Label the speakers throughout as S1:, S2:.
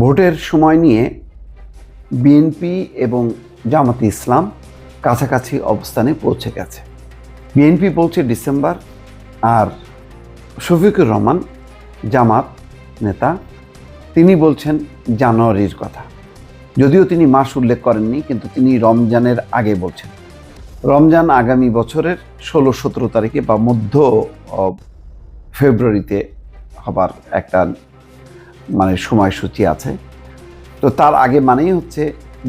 S1: ভোটের সময় নিয়ে বিএনপি এবং জামাতে ইসলাম কাছাকাছি অবস্থানে পৌঁছে গেছে। বিএনপি বলছে ডিসেম্বর আর শফিকুর রহমান, জামাত নেতা, তিনি বলছেন জানুয়ারির কথা। যদিও তিনি মাস উল্লেখ করেননি, কিন্তু তিনি রমজানের আগে বলছেন। রমজান আগামী বছরের ষোলো, সতেরো তারিখে বা মধ্য ফেব্রুয়ারিতে হবার একটা মানে সময়সূচি আছে। তো তার আগে মানেই হচ্ছে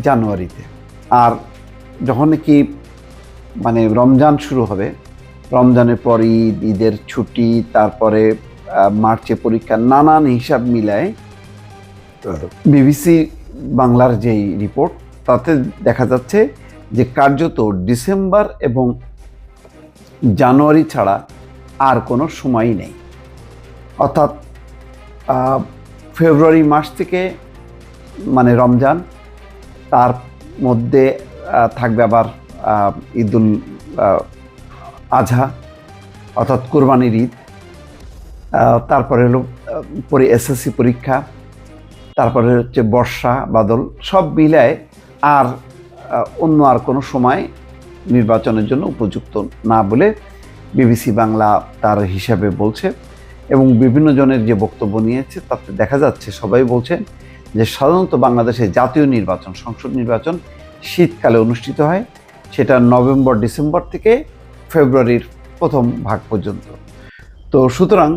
S1: জানুয়ারিতে। আর যখন কি মানে রমজান শুরু হবে, রমজানের পর ঈদ, ঈদের ছুটি, তারপরে মার্চে পরীক্ষা, নানান হিসাব মিলায় বিবিসি বাংলার যেই রিপোর্ট তাতে দেখা যাচ্ছে যে কার্যত ডিসেম্বর এবং জানুয়ারি ছাড়া আর কোনো সময়ই নেই। অর্থাৎ ফেব্রুয়ারি মাস থেকে মানে রমজান, তার মধ্যে থাকবে আবার ঈদুল আজহা, অর্থাৎ কোরবানির ঈদ। তারপরে হলো, পরে, এসএসসি পরীক্ষা, তারপরে হচ্ছে বর্ষা, বাদল, সব মিলায় আর অন্য আর কোনো সময় নির্বাচনের জন্য উপযুক্ত না বলে বিবিসি বাংলা তার হিসাবে বলছে। এবং বিভিন্ন জনের যে বক্তব্য নিয়েছে, তাতে দেখা যাচ্ছে সবাই বলছেন যে সাধারণত বাংলাদেশে জাতীয় নির্বাচন, সংসদ নির্বাচন শীতকালে অনুষ্ঠিত হয়। সেটা নভেম্বর, ডিসেম্বর থেকে ফেব্রুয়ারির প্রথম ভাগ পর্যন্ত। তো সুতরাং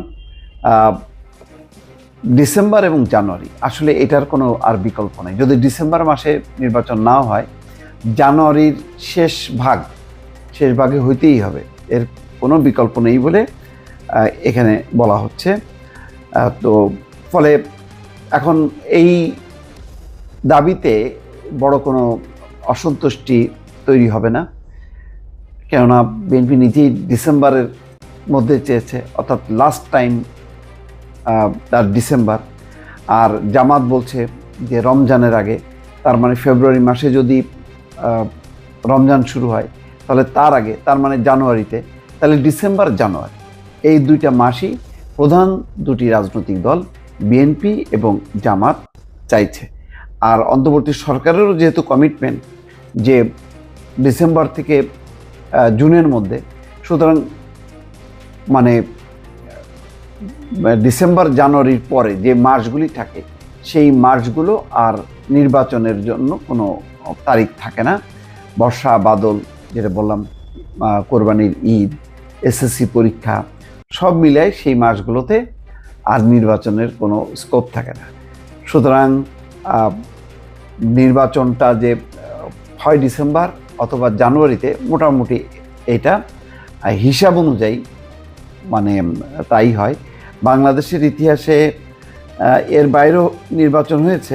S1: ডিসেম্বর এবং জানুয়ারি, আসলে এটার কোনো আর বিকল্প নেই। যদি ডিসেম্বর মাসে নির্বাচন না হয়, জানুয়ারির শেষ ভাগ, শেষ ভাগে হইতেই হবে। এর কোনো বিকল্প নেই বলে এখানে বলা হচ্ছে। তো ফলে এখন এই দাবিতে বড় কোনো অসন্তুষ্টি তৈরি হবে না। কেননা বিএনপি নিজেই ডিসেম্বরের মধ্যে চেয়েছে, অর্থাৎ লাস্ট টাইম তার ডিসেম্বর। আর জামাত বলছে যে রমজানের আগে, তার মানে ফেব্রুয়ারি মাসে যদি রমজান শুরু হয়, তাহলে তার আগে, তার মানে জানুয়ারিতে, তাহলে ডিসেম্বর জানুয়ারি। এই দুইটা মাসই প্রধান দুটি রাজনৈতিক দল, বিএনপি এবং জামাত চাইছে। আর অন্তর্বর্তী সরকারেরও যেহেতু কমিটমেন্ট যে ডিসেম্বর থেকে জুনের মধ্যে, সুতরাং মানে ডিসেম্বর জানুয়ারির পরে যে মাসগুলি থাকে, সেই মাসগুলো আর নির্বাচনের জন্য কোনো তারিখ থাকে না। বর্ষা, বাদল, যেটা বললাম কোরবানির ঈদ, এসএসসি পরীক্ষা সব মিলায় সেই মাসগুলোতে আর নির্বাচনের কোনো স্কোপ থাকে না। সুতরাং নির্বাচনটা যে হয় ডিসেম্বর অথবা জানুয়ারিতে মোটামুটি এটা হিসাব অনুযায়ী মানে তাই হয়। বাংলাদেশের ইতিহাসে এর বাইরেও নির্বাচন হয়েছে,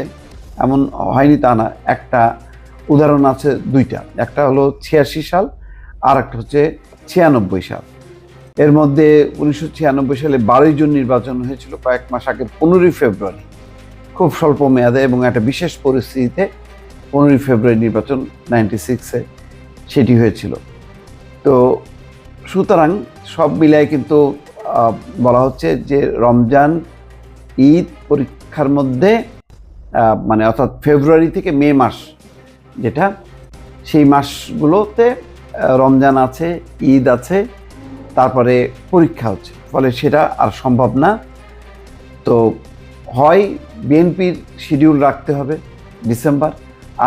S1: এমন হয়নি তা না। একটা উদাহরণ আছে দুইটা। একটা হলো ছিয়াশি সাল আর একটা হচ্ছে ছিয়ানব্বই সাল। এর মধ্যে উনিশশো ছিয়ানব্বই সালে বারোই জুন নির্বাচন হয়েছিল কয়েক মাস আগে পনেরোই ফেব্রুয়ারি। খুব স্বল্প মেয়াদে এবং একটা বিশেষ পরিস্থিতিতে পনেরোই ফেব্রুয়ারি নির্বাচন নাইনটি সিক্সে সেটি হয়েছিল। তো সুতরাং সব মিলায় কিন্তু বলা হচ্ছে যে রমজান, ঈদ পরীক্ষার মধ্যে মানে অর্থাৎ ফেব্রুয়ারি থেকে মে মাস যেটা, সেই মাসগুলোতে রমজান আছে, ঈদ আছে তারপরে পরীক্ষা হচ্ছে। ফলে সেটা আর সম্ভব না। তো হয় বিএনপির শিডিউল রাখতে হবে ডিসেম্বর,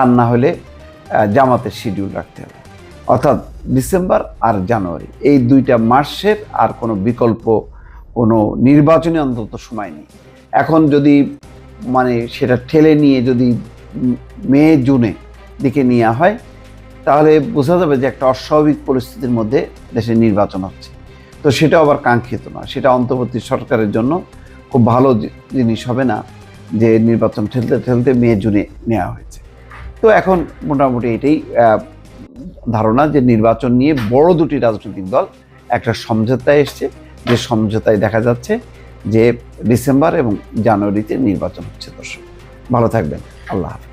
S1: আর না হলে জামাতের শিডিউল রাখতে হবে। অর্থাৎ ডিসেম্বর আর জানুয়ারি, এই দুইটা মাসের আর কোনো বিকল্প, কোনো নির্বাচনী অন্তত সময় নেই। এখন যদি মানে সেটা ঠেলে নিয়ে যদি মে, জুনে দিকে নেওয়া হয়, তাহলে বোঝা যাবে যে একটা অস্বাভাবিক পরিস্থিতির মধ্যে দেশের নির্বাচন হচ্ছে। তো সেটা আবার কাঙ্ক্ষিত না সেটা অন্তর্বর্তী সরকারের জন্য খুব ভালো জিনিস হবে না যে নির্বাচন ঠেলতে ঠেলতে মে, জুনে নেওয়া হয়েছে। তো এখন মোটামুটি এটাই ধারণা যে নির্বাচন নিয়ে বড় দুটি রাজনৈতিক দল একটা সমঝোতায় এসছে। যে সমঝোতায় দেখা যাচ্ছে যে ডিসেম্বর এবং জানুয়ারিতে নির্বাচন হচ্ছে দর্শক। ভালো থাকবেন। আল্লাহ হাফেজ।